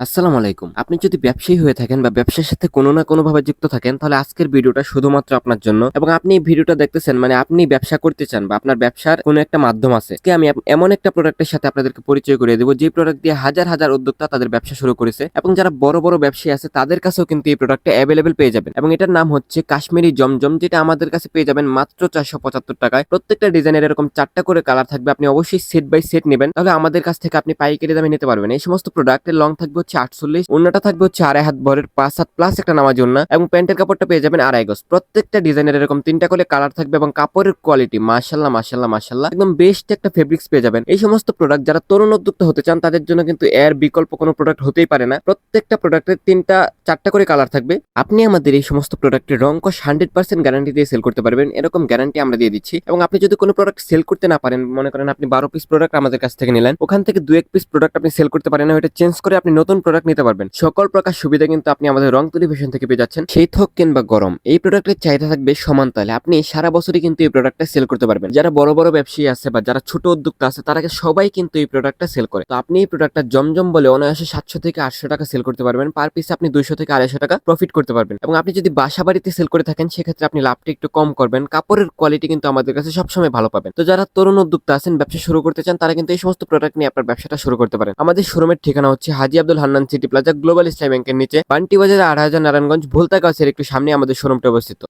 আসসালামু আলাইকুম। আপনি যদি ব্যবসায়ী হয়ে থাকেন বা ব্যবসার সাথে কোনো না কোনো ভাবে যুক্ত থাকেন, তাহলে আজকের ভিডিওটা শুধুমাত্র আপনার জন্য এবং আপনি এই ভিডিওটা দেখতেছেন মানে আপনি ব্যবসা করতে চান বা আপনার ব্যবসার কোনো একটা মাধ্যম আছে। আজকে আমি এমন একটা প্রোডাক্টের সাথে আপনাদেরকে পরিচয় করিয়ে দেবো যে প্রোডাক্ট দিয়ে হাজার হাজার উদ্যোক্তা তাদের ব্যবসা শুরু করেছে এবং যারা বড় বড় ব্যবসায়ী আছে, তাদের কাছেও কিন্তু এই প্রোডাক্টটা অ্যাভেলেবেল পেয়ে যাবেন। এবং এটার নাম হচ্ছে কাশ্মীরি জমজম, যেটা আমাদের কাছে পেয়ে যাবেন মাত্র চারশো পঁচাত্তর টাকায়। প্রত্যেকটা ডিজাইনের এরকম চারটা করে কালার থাকবে, আপনি অবশ্যই সেট বাই সেট নেবেন। তাহলে আমাদের কাছ থেকে আপনি পাইকারি দামে নিতে পারবেন। এই সমস্ত প্রোডাক্টের লং থাকবে হচ্ছে আটচল্লিশ অন্যটা থাকবে হচ্ছে আড়াই হাত ভরের পাঁচ হাত প্লাস একটা নামাজ অন্য এবং প্যান্টের কাপড়টা পেয়ে যাবেন আড়াই গজ। প্রত্যেকটা ডিজাইনের এরকম তিনটা করে কালার থাকবে এবং কাপড়ের কোয়ালিটি মাশাল্লাহ মাশাল্লাহ মাশাল্লাহ, একদম বেস্ট একটা ফেব্রিক্স পেয়ে যাবেন। এই সমস্ত প্রোডাক্ট যারা তরুণ উদ্যোক্তা হতে চান, তাদের জন্য কিন্তু এর বিকল্প কোনো প্রোডাক্ট হতেই পারে না। প্রত্যেকটা প্রোডাক্টের তিনটা, চারটা করে কালার থাকবে। আপনি আমাদের এই সমস্ত প্রোডাক্টের রং কস হান্ড্রেড পার্সেন্ট গ্যারান্টি দিয়ে সেল করতে পারবেন। এরকম গ্যারান্টি আমরা দিয়ে দিচ্ছি এবং আপনি যদি কোনো প্রোডাক্ট সেল করতে না পারেন, মনে করেন আপনি বারো পিস প্রোডাক্ট আমাদের কাছ থেকে নিলেন, ওখান থেকে দু এক পিস প্রোডাক্ট আপনি সেল করতে পারেন ওটা চেঞ্জ করে আপনি নতুন প্রোডাক্ট নিতে পারবেন। সকল প্রকার সুবিধা কিন্তু আপনি আমাদের রং টেলিভিশন থেকে পেয়ে যাচ্ছেন। সেই থক কিংবা গরম, এই প্রোডাক্টের চাহিদা থাকবে সমান তাহলে আপনি সারা বছরই কিন্তু এই প্রোডাক্টটা সেল করতে পারবেন। যারা বড় বড় ব্যবসায়ী আছে বা যারা ছোট উদ্যোক্তা আছে, তারা সবাই কিন্তু এই প্রোডাক্টটা সেল করে। তো আপনি এই প্রোডাক্টটা জমজম বলে অনায়াসে সাতশো থেকে আটশো টাকা সেল করতে পারবেন। পার পিস আপনি দুইশো থেকে আড়াইশো টাকা প্রফিট করতে পারবেন। এবং আপনি যদি বাসা বাড়িতে সেল করে থাকেন, সেক্ষেত্রে আপনি লাভটা একটু কম করবেন। কাপড়ের কোয়ালিটি কিন্তু আমাদের কাছে সবসময় ভালো পাবেন। তো যারা তরুণ উদ্যোক্তা আছেন, ব্যবসা শুরু করতে চান, তারা কিন্তু এই সমস্ত প্রোডাক্ট নিয়ে আপনার ব্যবসাটা শুরু করতে পারেন। আমাদের শোরুমের ঠিকানা হচ্ছে Haji Abdul Hannan city plaza global Islam ব্যাংকের নিচে বান্টি বাজার হাজার নারায়ণগঞ্জ ভুলতা গাছের একটু সামনে আমাদের শোরুমটা অবস্থিত।